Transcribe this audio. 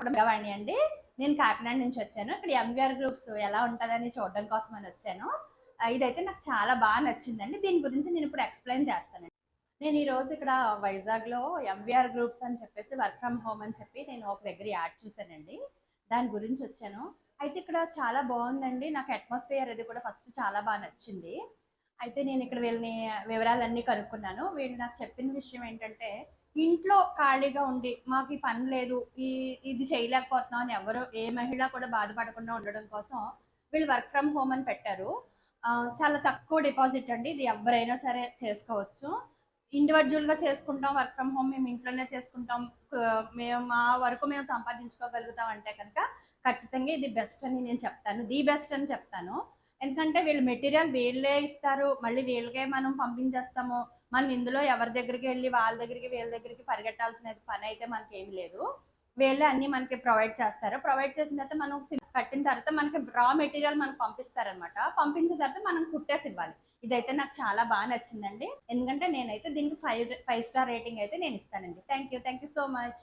చెప్పడం వాణి అండి నేను కాకినాడ నుంచి వచ్చాను. ఇక్కడ ఎంవిఆర్ గ్రూప్స్ ఎలా ఉంటుందని చూడడం కోసం అని వచ్చాను. ఇదైతే నాకు చాలా బాగా నచ్చిందండి. దీని గురించి నేను ఇప్పుడు ఎక్స్ప్లెయిన్ చేస్తానండి. నేను ఈరోజు ఇక్కడ వైజాగ్లో ఎంవిఆర్ గ్రూప్స్ అని చెప్పేసి వర్క్ ఫ్రమ్ హోమ్ అని చెప్పి నేను ఒక దగ్గర యాడ్ చూశానండి. దాని గురించి వచ్చాను. అయితే ఇక్కడ చాలా బాగుందండి. నాకు అట్మాస్ఫియర్ అది కూడా ఫస్ట్ చాలా బాగా నచ్చింది. అయితే నేను ఇక్కడ వీళ్ళని వివరాలన్నీ కనుక్కున్నాను. వీళ్ళు నాకు చెప్పిన విషయం ఏంటంటే ఇంట్లో ఖాళీగా ఉండి మాకు ఈ పని లేదు ఈ ఇది చేయలేకపోతున్నాం అని ఎవరు ఏ మహిళ కూడా బాధపడకుండా ఉండడం కోసం వీళ్ళు వర్క్ ఫ్రమ్ హోమ్ అని పెట్టారు. చాలా తక్కువ డిపాజిట్ అండి. ఇది ఎవరైనా సరే చేసుకోవచ్చు. ఇండివిజువల్గా చేసుకుంటాం వర్క్ ఫ్రమ్ హోమ్ మేము ఇంట్లోనే చేసుకుంటాం. మేము మా వరకు మేము సంపాదించుకోగలుగుతాం అంటే కనుక ఖచ్చితంగా ఇది బెస్ట్ అని నేను చెప్తాను. ది బెస్ట్ అని చెప్తాను. ఎందుకంటే వీళ్ళు మెటీరియల్ వీళ్ళే ఇస్తారు. మళ్ళీ వీళ్ళకే మనం పంపించేస్తాము. మనం ఇందులో ఎవరి దగ్గరికి వెళ్ళి వాళ్ళ దగ్గరికి వీళ్ళ దగ్గరికి పరిగెట్టాల్సిన పని అయితే మనకి ఏమి లేదు. వీళ్ళే అన్ని మనకి ప్రొవైడ్ చేస్తారు. ప్రొవైడ్ చేసిన తర్వాత మనం కట్టిన తర్వాత మనకి రా మెటీరియల్ మనకు పంపిస్తారనమాట. పంపించిన తర్వాత మనం కుట్టేసి ఇవ్వాలి. ఇదైతే నాకు చాలా బాగా నచ్చిందండి. ఎందుకంటే నేనైతే దీనికి ఫైవ్ ఫైవ్ స్టార్ రేటింగ్ అయితే నేను ఇస్తానండి. Thank you thank you so much.